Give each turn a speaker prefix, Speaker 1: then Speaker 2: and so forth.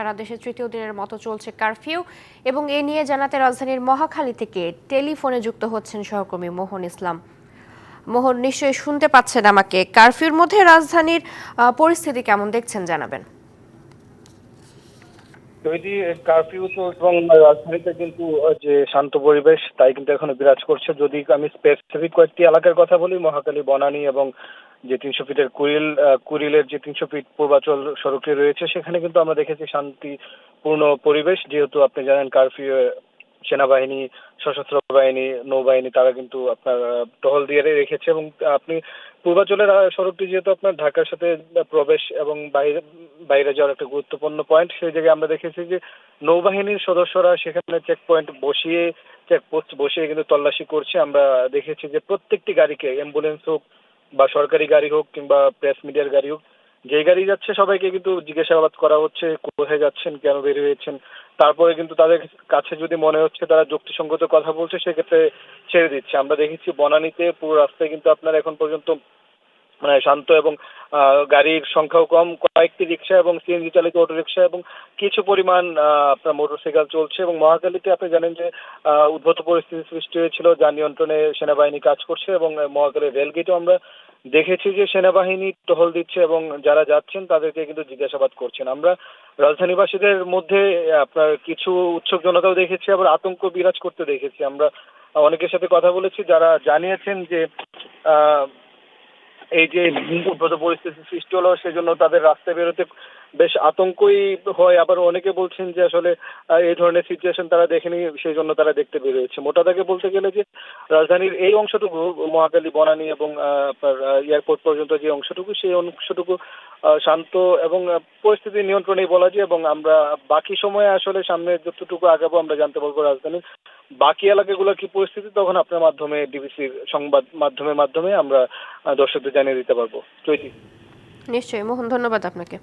Speaker 1: সারা দেশে তৃতীয় দিনের মতো চলছে কারফিউ এবং এ নিয়ে জানাতে রাজধানীর মহাখালী থেকে টেলিফোনে যুক্ত হচ্ছেন সহকর্মী মোহন ইসলাম। মোহন, নিশ্চয়ই শুনতে পাচ্ছেন আমাকে। কারফিউর মধ্যে রাজধানীর পরিস্থিতি কেমন দেখছেন, জানাবেন।
Speaker 2: তৈরি কারফিউ তো এবং রাজধানীতে কিন্তু যে শান্ত পরিবেশ, তাই কিন্তু এখনও বিরাজ করছে। যদি আমি স্পেসিফিক কয়েকটি এলাকার কথা বলি মহাকালী বনানী এবং যে তিনশো ফিটের কুড়িল কুড়িলের যে তিনশো ফিট পূর্বাচল সড়কটি রয়েছে, সেখানে কিন্তু আমরা দেখেছি শান্তিপূর্ণ পরিবেশ। যেহেতু আপনি জানেন কারফিউ সেনাবাহিনী, সশস্ত্র বাহিনী, নৌবাহিনী, তারা কিন্তু আপনার টহল দিয়ে রেখেছে এবং আপনি পূর্বাচলের সড়কটি যেহেতু আপনার ঢাকার সাথে প্রবেশ এবং বাইরে বাইরে যাওয়ার একটা গুরুত্বপূর্ণ পয়েন্ট সেই জায়গায় আমরা দেখেছি যে নৌবাহিনীর সদস্যরা সেখানে চেক পয়েন্ট বসিয়ে চেকপোস্ট বসিয়ে কিন্তু তল্লাশি করছে। আমরা দেখেছি যে প্রত্যেকটি গাড়িকে অ্যাম্বুলেন্স হোক বা সরকারি গাড়ি হোক কিংবা প্রেস মিডিয়ার গাড়ি হোক যেই গাড়ি যাচ্ছে সবাইকে কিন্তু জিজ্ঞাসাবাদ করা হচ্ছে, কোথায় যাচ্ছেন, কেন বের হয়েছেন। তারপরে কিন্তু তাদের কাছে যদি মনে হচ্ছে তারা যুক্তিসঙ্গত কথা বলছে, সেক্ষেত্রে ছেড়ে দিচ্ছে। আমরা দেখেছি বনানীতে পুরো রাস্তায় কিন্তু আপনার এখন পর্যন্ত মানে শান্ত এবং গাড়ির সংখ্যাও কম। কয়েকটি রিক্সা এবং সিএনজি চালিত অটো রিক্সা এবং কিছু পরিমাণ আপনার মোটরসাইকেল চলছে এবং মহাখালীতে আপনি জানেন যে উদ্ভূত পরিস্থিতি সৃষ্টি হয়েছিল। যা নিয়ন্ত্রণে সেনাবাহিনী কাজ করছে এবং মহাখালীর রেলগেটও আমরা দেখেছি যে সেনাবাহিনী টহল দিচ্ছে এবং যারা যাচ্ছেন তাদেরকে কিন্তু জিজ্ঞাসাবাদ করছেন। আমরা রাজধানীবাসীদের মধ্যে আপনার কিছু উৎসুকজনতাও দেখেছি, আবার আতঙ্ক বিরাজ করতে দেখেছি। আমরা অনেকের সাথে কথা বলেছি যারা জানিয়েছেন যে এই যে উদ্ভূত পরিস্থিতি সৃষ্টি হলো, সেজন্য তাদের রাস্তায় বেরোতে বেশ আতঙ্কই হয়। আবার অনেকে বলছেন যে আসলে এই ধরনের সিচুয়েশন তারা দেখেনি সেই জন্য তারা দেখতে বেরিয়েছে মোটা দাগে বলতে গেলে যে, রাজধানীর এই অংশটুকু, মহাকালী বনানী এবং এয়ারপোর্ট পর্যন্ত যে অংশটুকু, সেই অংশটুকু শান্ত এবং পরিস্থিতি নিয়ন্ত্রণেই বলা যায় এবং আমরা বাকি সময়ে আসলে সামনে যতটুকু আগাবো আমরা জানতে পারব রাজধানীর বাকি এলাকাগুলোর কি পরিস্থিতি, তখন আপনার মাধ্যমে ডিবিসির সংবাদ মাধ্যমের মাধ্যমে আমরা দর্শকদের জানিয়ে দিতে পারব। চৈতি
Speaker 1: নিশ্চয়ই। মোহন, ধন্যবাদ আপনাকে।